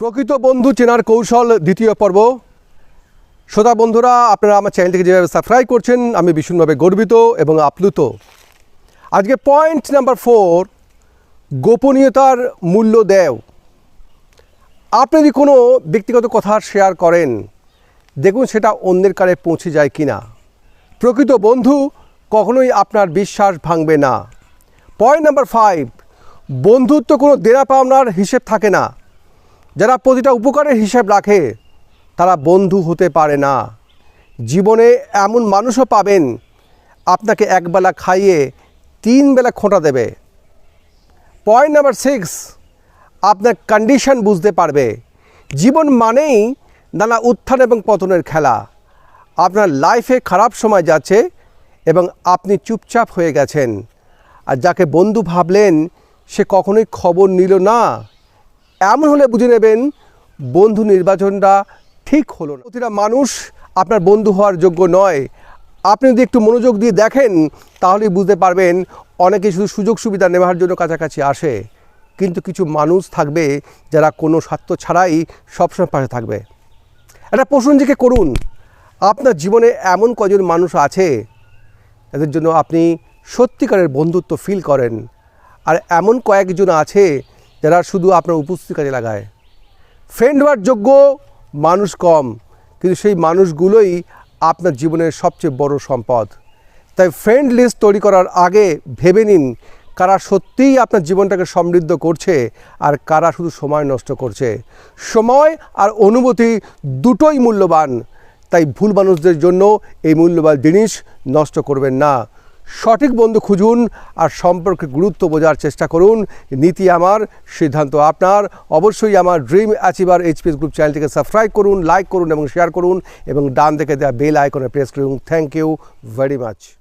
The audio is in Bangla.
প্রকৃত বন্ধু চেনার কৌশল দ্বিতীয় পর্ব। শ্রোতা বন্ধুরা, আপনারা আমার চ্যানেলটিকে যেভাবে সাবস্ক্রাইব করছেন, আমি ভীষণভাবে গর্বিত এবং আপ্লুত। আজকে পয়েন্ট নাম্বার ফোর গোপনীয়তার মূল্য দেও। আপনি যদি কোনো ব্যক্তিগত কথা শেয়ার করেন, দেখুন সেটা অন্যের কারে পৌঁছে যায় কি না প্রকৃত বন্ধু কখনোই আপনার বিশ্বাস ভাঙবে না। পয়েন্ট নাম্বার ফাইভ বন্ধুত্ব কোনো দেনা পাওনার হিসেব থাকে না। যারা প্রতিটা উপকারের হিসাব রাখে, তারা বন্ধু হতে পারে না। জীবনে এমন মানুষও পাবেন, আপনাকে একবেলা খাইয়ে তিন বেলা খোঁটা দেবে। পয়েন্ট নাম্বার সিক্স আপনার কন্ডিশন বুঝতে পারবে। জীবন মানেই নানা উত্থান এবং পতনের খেলা। আপনার লাইফে খারাপ সময় যাচ্ছে এবং আপনি চুপচাপ হয়ে গেছেন। আর যাকে বন্ধু ভাবলেন, সে কখনোই খবর নিল না। এমন হলে বুঝে নেবেন বন্ধু নির্বাচনটা ঠিক হলো না। প্রতিটা মানুষ আপনার বন্ধু হওয়ার যোগ্য নয়। আপনি যদি একটু মনোযোগ দিয়ে দেখেন, তাহলেই বুঝতে পারবেন অনেকে শুধু সুযোগ সুবিধা নেওয়ার জন্য কাছাকাছি আসে। কিন্তু কিছু মানুষ থাকবে যারা কোনো স্বার্থ ছাড়াই সবসময় পাশে থাকবে। একটা প্রশ্ন নিজেকে করুন, আপনার জীবনে এমন কজন মানুষ আছে তাদের জন্য আপনি সত্যিকারের বন্ধুত্ব ফিল করেন? আর এমন কয়েকজন আছে যারা শুধু আপনার উপস্থিতি কাজে লাগায়। ফ্রেন্ড হওয়ার যোগ্য মানুষ কম, কিন্তু সেই মানুষগুলোই আপনার জীবনের সবচেয়ে বড় সম্পদ। তাই ফ্রেন্ড লিস্ট তৈরি করার আগে ভেবে নিন, কারা সত্যিই আপনার জীবনটাকে সমৃদ্ধ করছে আর কারা শুধু সময় নষ্ট করছে। সময় আর অনুভূতি দুটোই মূল্যবান, তাই ভুল মানুষদের জন্য এই মূল্যবান জিনিস নষ্ট করবেন না। সঠিক বন্ধু খুঁজুন আর সম্পর্কে গুরুত্ব বোঝার চেষ্টা করুন। নীতি আমার, সিদ্ধান্ত আপনার। অবশ্যই আমার ড্রিম অ্যাচিভার এইচপিএস গ্রুপ চ্যানেলটিকে সাবস্ক্রাইব করুন লাইক করুন এবং শেয়ার করুন এবং ডান থেকে দেওয়া বেল আইকনে প্রেস করুন। Thank you very much